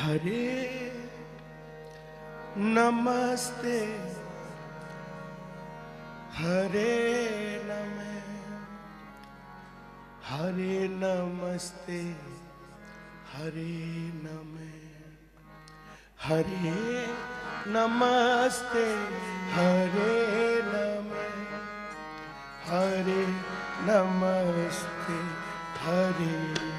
हरे नमस्ते हरे नम हरे नमस्ते हरे नम हरे नमस्ते हरे नम हरे नमस्ते हरे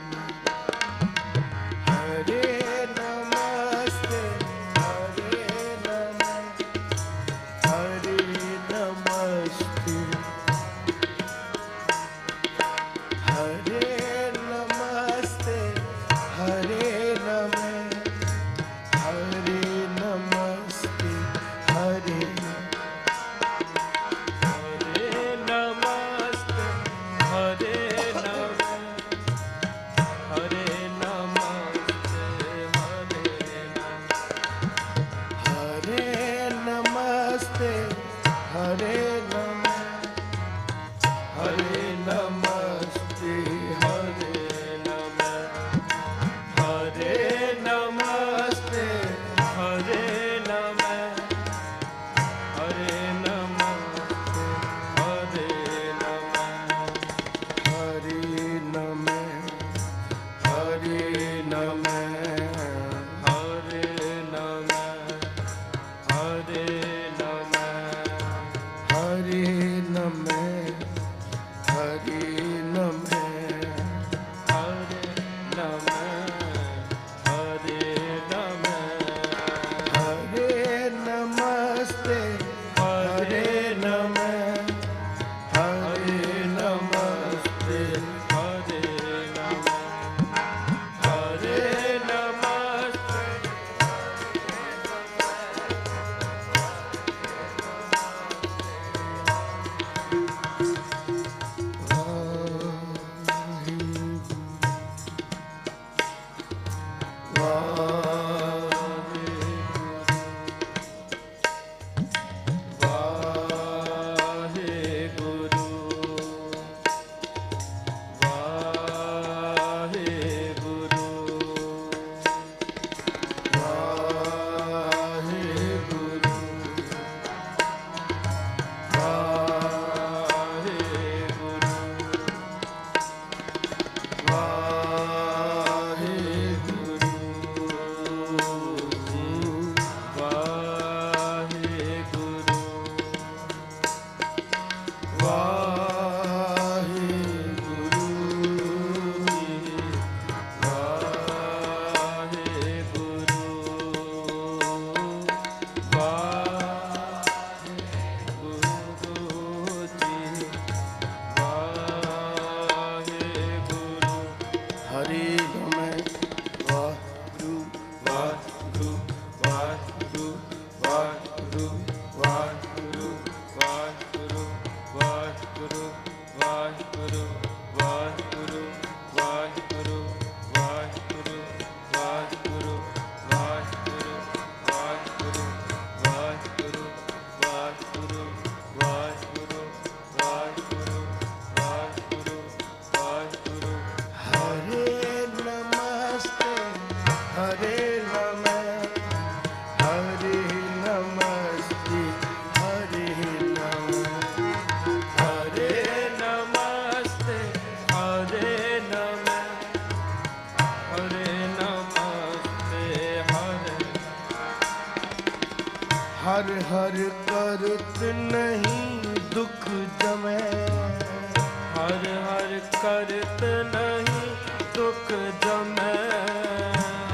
ਵਾਹਿਗੁਰੂ ਵਾਹਿਗੁਰੂ।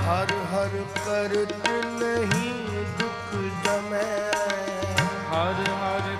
ਹਰ ਹਰ ਕਰਤ ਨਹੀਂ ਦੁਖ ਜਮੈ। ਹਰ ਹਰ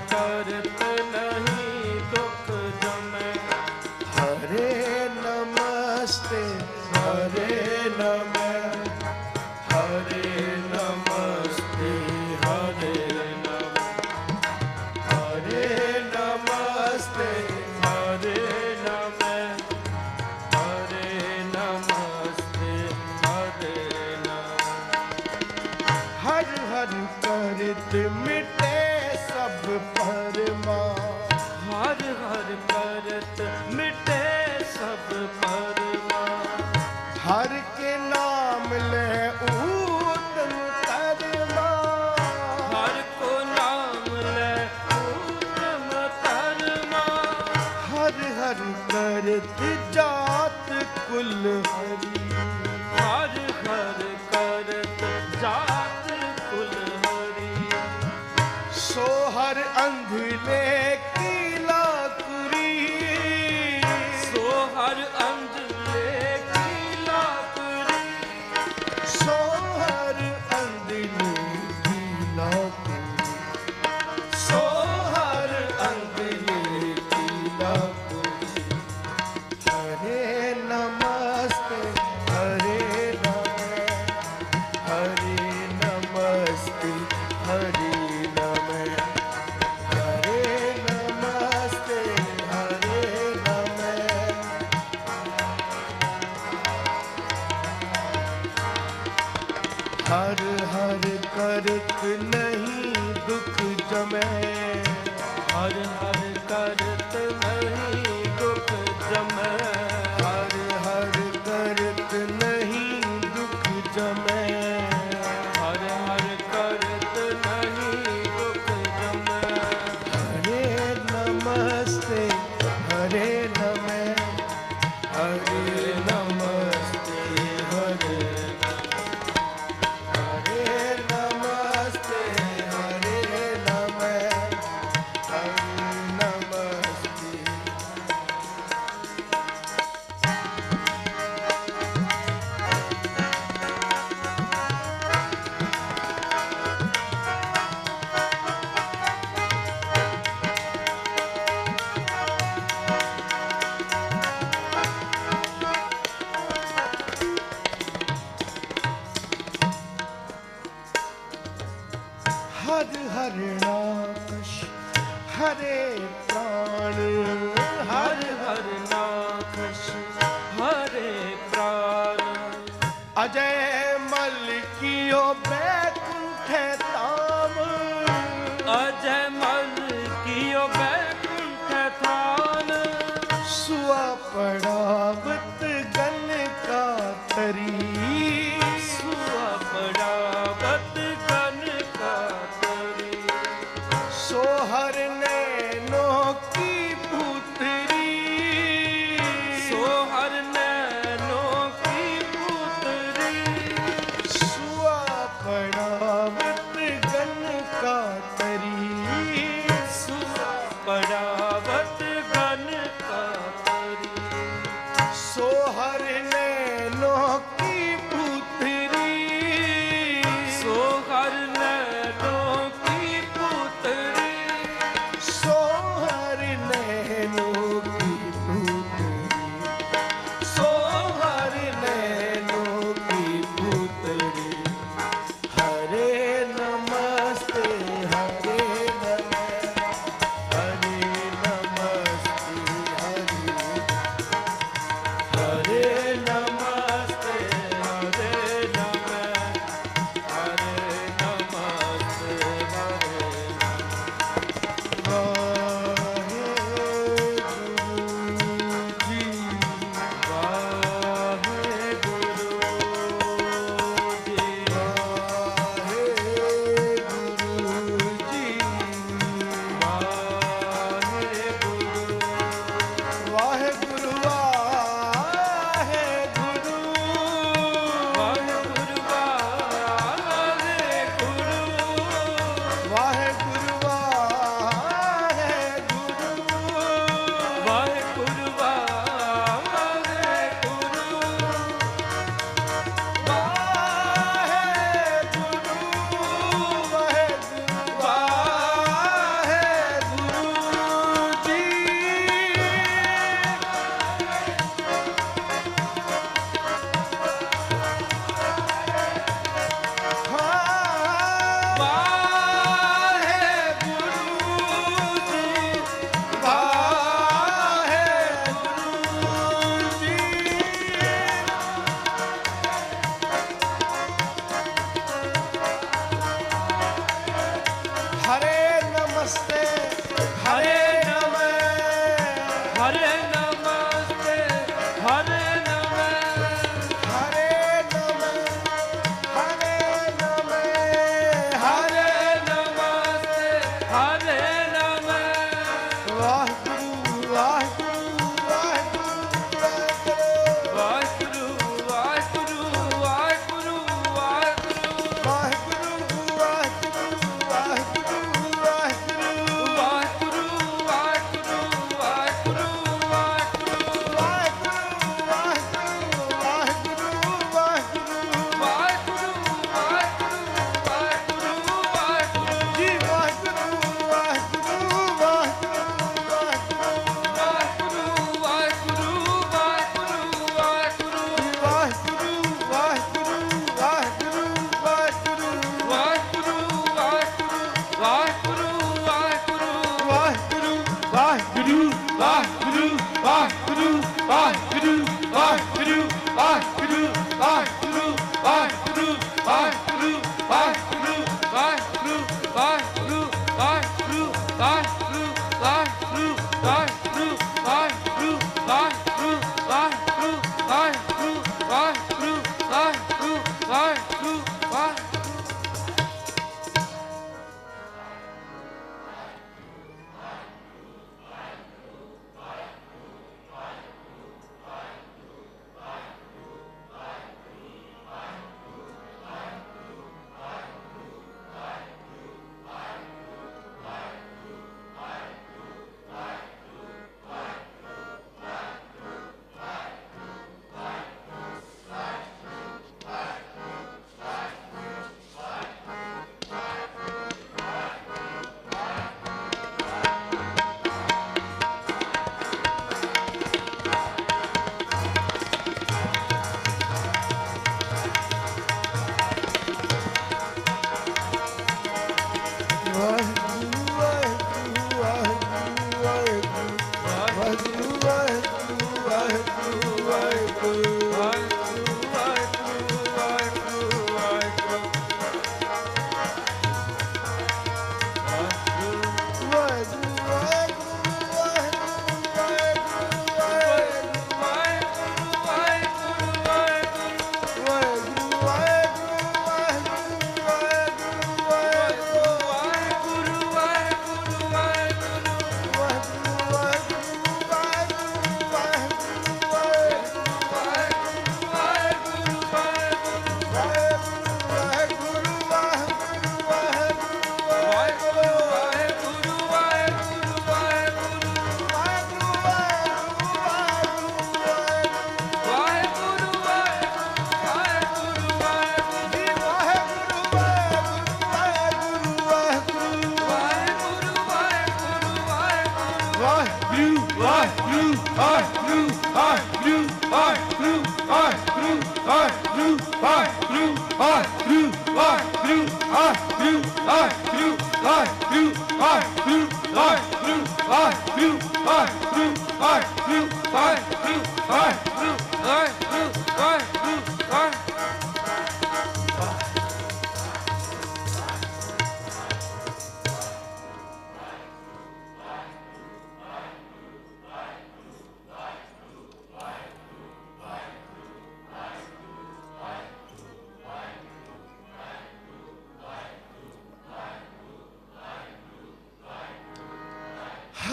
ਹਰਿ ਜਾਤ ਕੁਲ ਹਰੀ। ਹਰ ਹਰ ਕਰਤ ਨਹੀਂ ਦੁਖ ਜਮੈ। ਹਰ ਹਰ ਕਰਤ ਨਹੀਂ ਦੁਖ ਜਮੈ।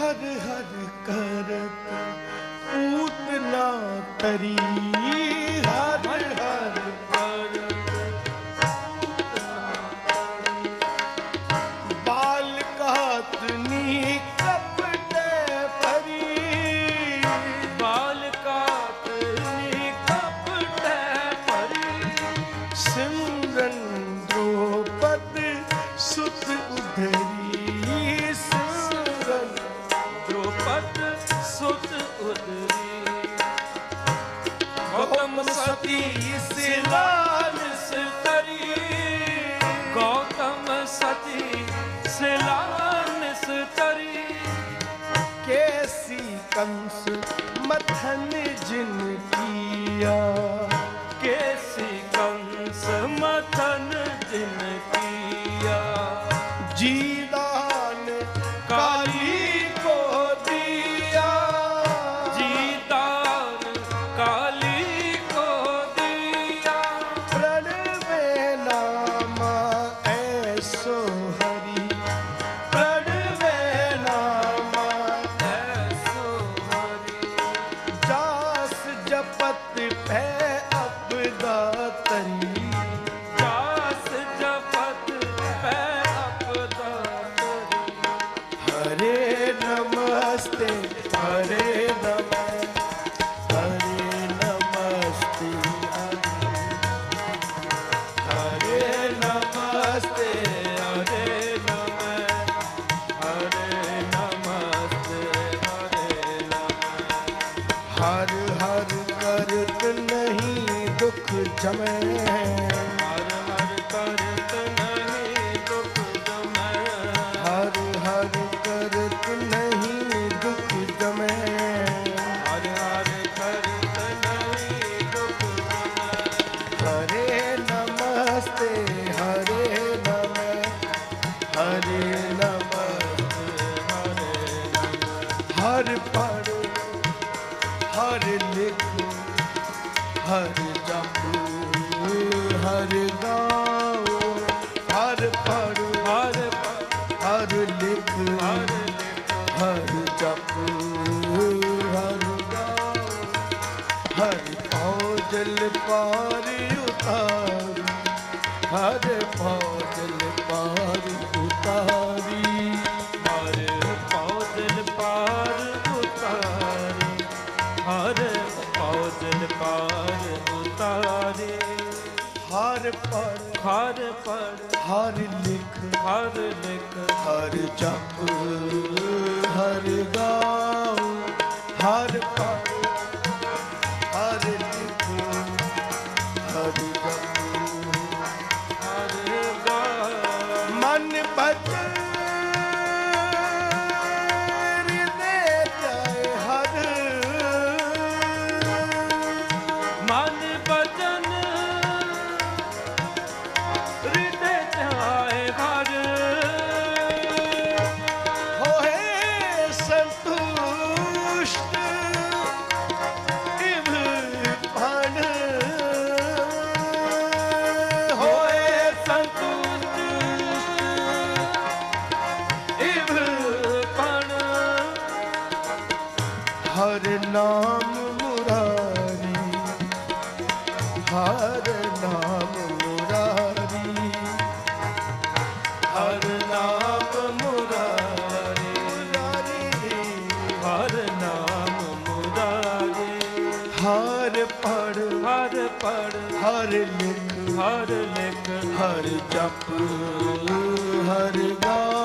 ਹਰ ਹਰ ਕਰਤ ਪੂਤਨਾ ਤਰੀ। तरी केसी कंस मथन जिन किया ਹਰ ਪੜ ਹਰ ਲਿਖ ਹਰ ਲਿਖ। ਹਰ ਜਪ। ਜਪ ਹਰਿ ਨਾਮ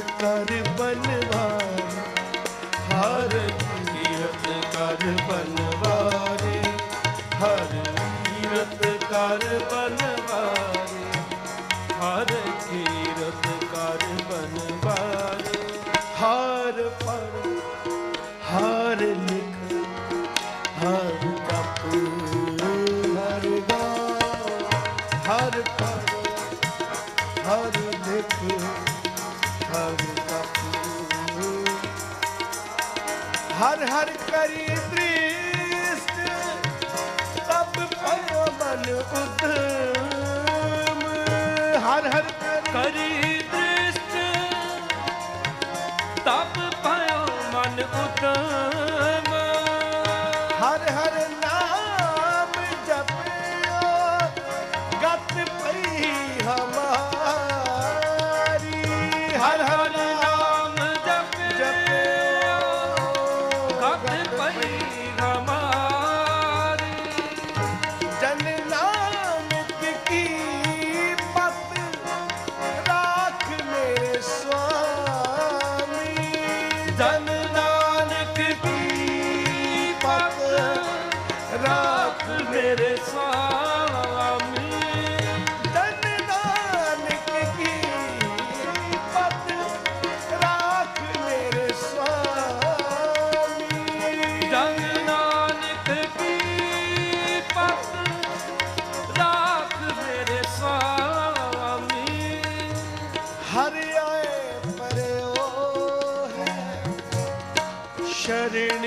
ਕਰ ਬਲਵਾ ਉਦਮ ਹਰ ਹਰ ਕਰੀ ਦ੍ਰਿਸ਼ਟ ਤਪ ਮਨ ਉਦਮ ਹਰਿਆਏ ਆਏ ਪਰਿਓ ਹੈ ਸ਼ਰਣ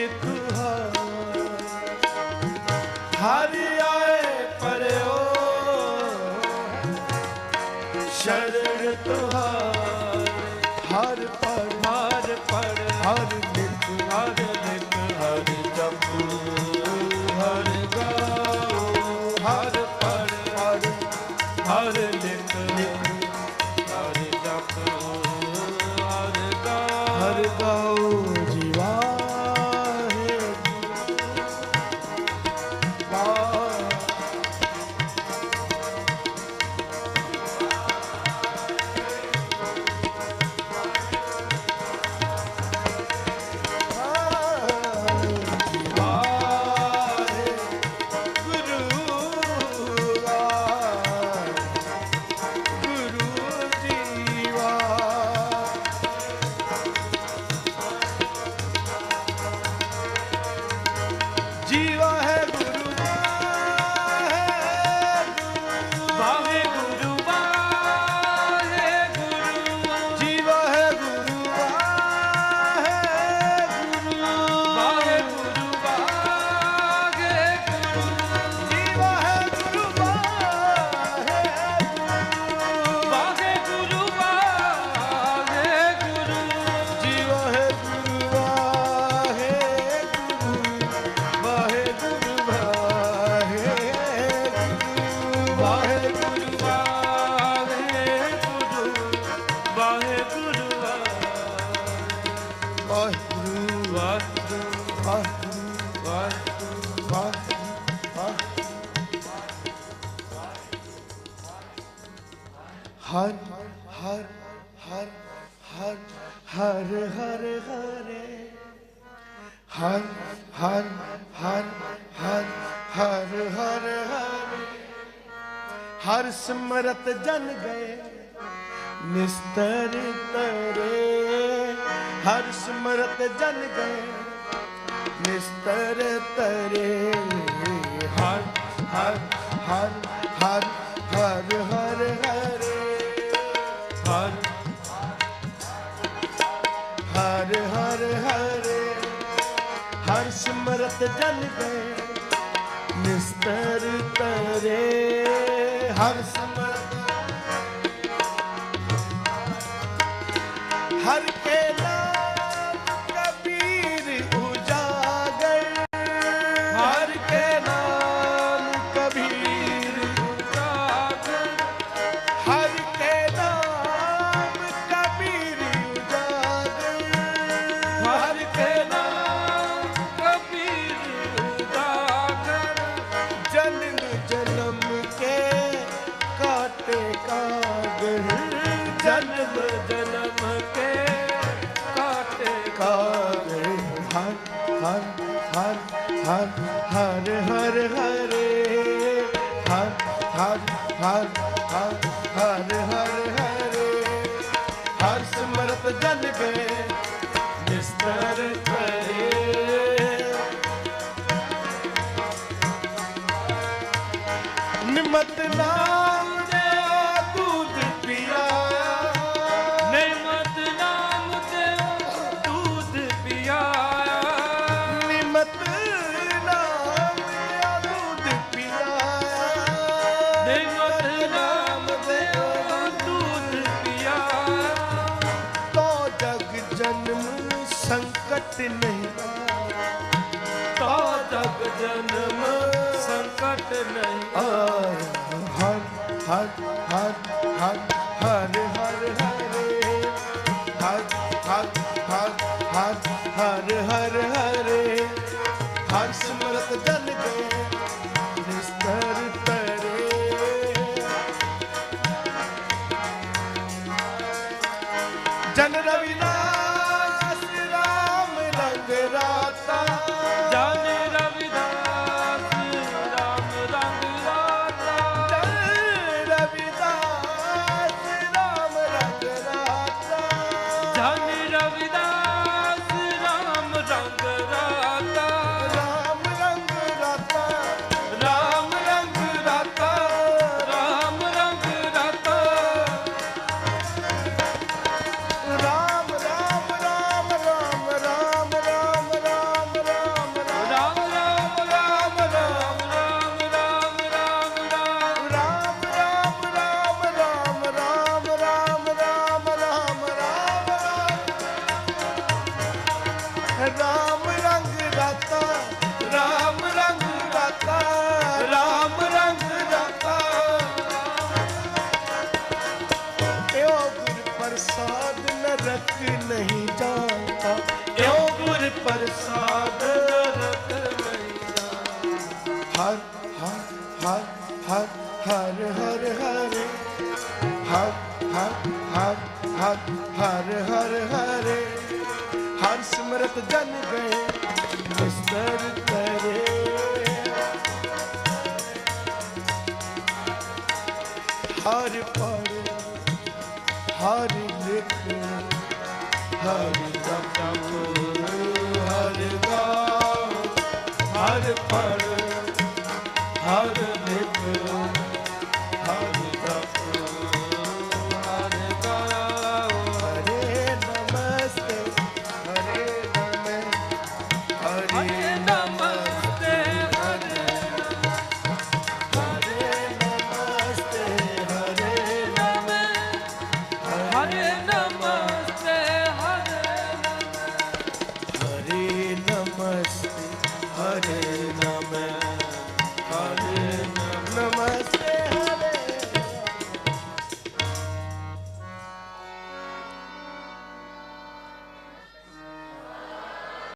हर हर हर हर हर ਰਾਤ ਜਲ ਗਏ। ਨਿਸਤਰ ਤਰੇ, ਹਰ ਸਮਰਤ ਜਨ ਗਏ। ਨਿਸਤਰ ਤਰੇ, ਹਰ ਹਰ ਹਰ ਹਰ ਹਰ ਹਰ ਹਰ। ਹਰ ਹਰ ਹਰ ਹਰ। ਹਰ ਸਮਰਤ ਜਨ ਗਏ। ਨਿਸਤਰ ਤਰੇ, ਹਰ ਸਮ ਹਰ ਹਰ ਹਰ ਹਰ ਹਰ ਹਰ ਹਰੇ। ਹਰ ਸਿਮਰਤ ਜਨ ਗਏ ਨਿਸਤਰ ਕਰੇ। ਨਹੀਂ ਤਾ ਜਗ ਜਨਮ ਸੰਕਟ ਨਹੀਂ ਆਏ ਹਰ ਹਰ ਹਰ ਹਰ ਹਰ ਹਰ ਲਿਖ ਹਰ ਰਤਮ ਪਰ